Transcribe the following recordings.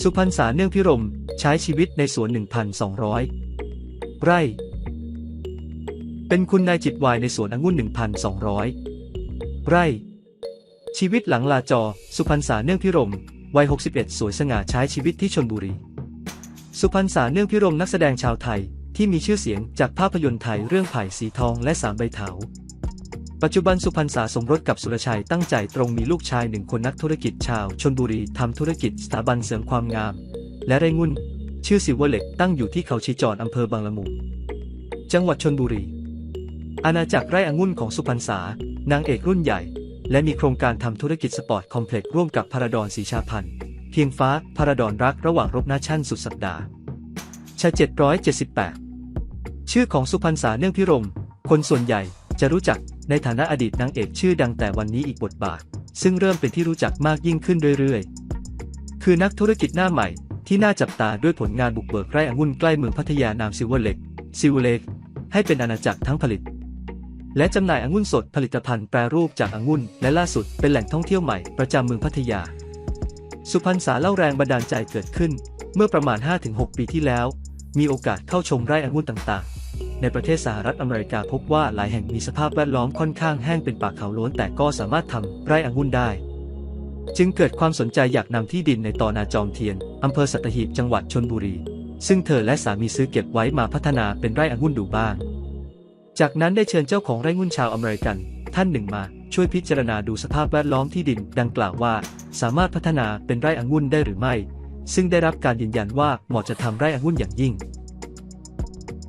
สุพรรษาเนื่องพิรม ใช้ชีวิตในสวน 1,200 ไร่ เป็นคุณนายจิตวายในสวนองุ่น 1,200 ไร่ ชีวิตหลังลาจอ สุพรรษาเนื่องพิรม วัย 61 สวยสง่าใช้ชีวิตที่ชนบุรี สุพรรษาเนื่องพิรมนักแสดงชาวไทยที่มีชื่อเสียงจากภาพยนตร์ไทยเรื่องไผ่สีทองและสามใบเถา ปัจจุบันสุพรรษาสมรสกับสุรชัยตั้งใจตรงมีลูกชายหนึ่งคนนักธุรกิจชาวชนบุรีทำธุรกิจสถาบันเสริมความงาม และไรงุ่น ชื่อซิลเวอร์เล็กตั้งอยู่ที่เขาชีจอดอำเภอบางละมุงจังหวัดชนบุรี อาณาจักรไร่องุ่นของสุพรรษานางเอกรุ่นใหญ่ และมีโครงการทำธุรกิจสปอร์ตคอมเพล็กซ์ร่วมกับพาราดอนสีชาพันธ์เพียงฟ้าพาราดอนรักระหว่างรบนาชั่นสุดสัปดาห์ชา778 ชื่อของสุพรรษาเนื่องพิรม คนส่วนใหญ่จะรู้จัก ในฐานะอดีตนางเอกชื่อดังแต่วันนี้อีกบทบาท ซึ่งเริ่มเป็นที่รู้จักมากยิ่งขึ้นเรื่อยๆ คือนักธุรกิจหน้าใหม่ที่น่าจับตาด้วยผลงานบุกเบิกไร่องุ่นใกล้เมืองพัทยานามซิลเวเล็กซิวเล็กให้เป็นอาณาจักรทั้งผลิต และจำหน่ายองุ่นสดผลิตภัณฑ์แปรรูปจากองุ่น และล่าสุดเป็นแหล่งท่องเที่ยวใหม่ประจำเมืองพัทยา สุพรรณษาเล่าแรงบันดาลใจเกิดขึ้น เมื่อประมาณ 5-6 ปีที่แล้ว มีโอกาสเข้าชมไร่องุ่นต่างๆ ในประเทศสหรัฐอเมริกาพบว่าหลายแห่งมีสภาพแวดล้อมค่อนข้างแห้งเป็นป่าเขาล้วนแต่ก็สามารถทำไร่องุ่นได้ จึงเกิดความสนใจอยากนำที่ดินในตอนาจอมเทียนอำเภอสัตหีบจังหวัดชนบุรี ซึ่งเธอและสามีซื้อเก็บไว้มาพัฒนาเป็นไร่องุ่นดูบ้าง จากนั้นได้เชิญเจ้าของไร่งุ่นชาวอเมริกันท่านหนึ่งมาช่วยพิจารณาดูสภาพแวดล้อมที่ดินดังกล่าวว่า สามารถพัฒนาเป็นไร่องุ่นได้หรือไม่ ซึ่งได้รับการยืนยันว่าเหมาะจะทำไร่องุ่นอย่างยิ่ง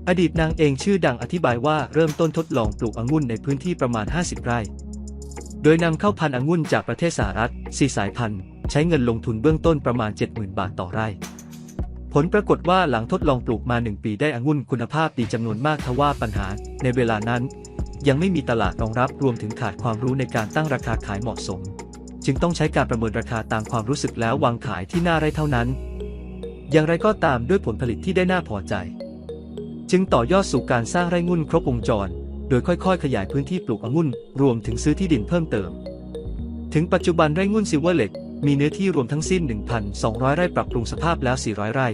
อดีตนางเองชื่อดังอธิบายว่าเริ่มต้นทดลองปลูกองุ่นในพื้นที่ประมาณ 50 ไร่ โดยนำเข้าพันธุ์องุ่นจากประเทศสหรัฐ4สายพันธุ์ ใช้เงินลงทุนเบื้องต้นประมาณ 70,000 บาทต่อไร่ ผลปรากฏว่าหลังทดลองปลูกมา 1 ปีได้องุ่นคุณภาพดีจำนวนมากทว่าปัญหา ในเวลานั้น ยังไม่มีตลาดรองรับรวมถึงขาดความรู้ในการตั้งราคาขายเหมาะสม จึงต้องใช้การประเมินราคาตามความรู้สึกแล้ววางขายที่หน้าไร่เท่านั้น อย่างไรก็ตามด้วยผลผลิตที่ได้น่าพอใจ จึงต่อยอดสู่การสร้างไร่งุ่นครบวงจร โดยค่อยๆ ขยายพื้นที่ปลูกองุ่น รวมถึงซื้อที่ดินเพิ่มเติม ถึงปัจจุบันไร่งุ่นซิลเวอร์เล็กมีเนื้อที่รวมทั้งสิ้น 1,200 ไร่ปรับปรุงสภาพแล้ว 400 ไร่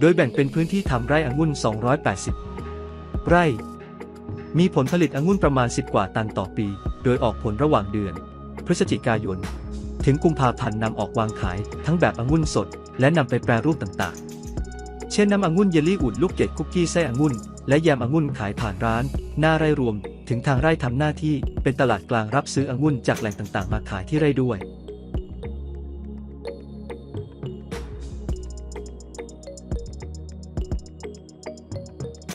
โดยแบ่งเป็นพื้นที่ทำไร่องุ่น 280 ไร่ มีผลผลิตองุ่นประมาณ 10 กว่าตันต่อปี โดยออกผลระหว่างเดือน พฤศจิกายน ถึงกุมภาพันธ์นำออกวางขาย ทั้งแบบองุ่นสด และนำไปแปรรูปต่างๆ เช่นน้ำองุ่นเยลลี่อุ่นลูกเกดคุกกี้ไส้องุ่น และแยมองุ่นขายผ่านร้าน หน้าไร่รวม ถึงทางไร่ทำหน้าที่ เป็นตลาดกลางรับซื้อองุ่นจากแหล่งต่างๆ มาขายที่ไร่ด้วย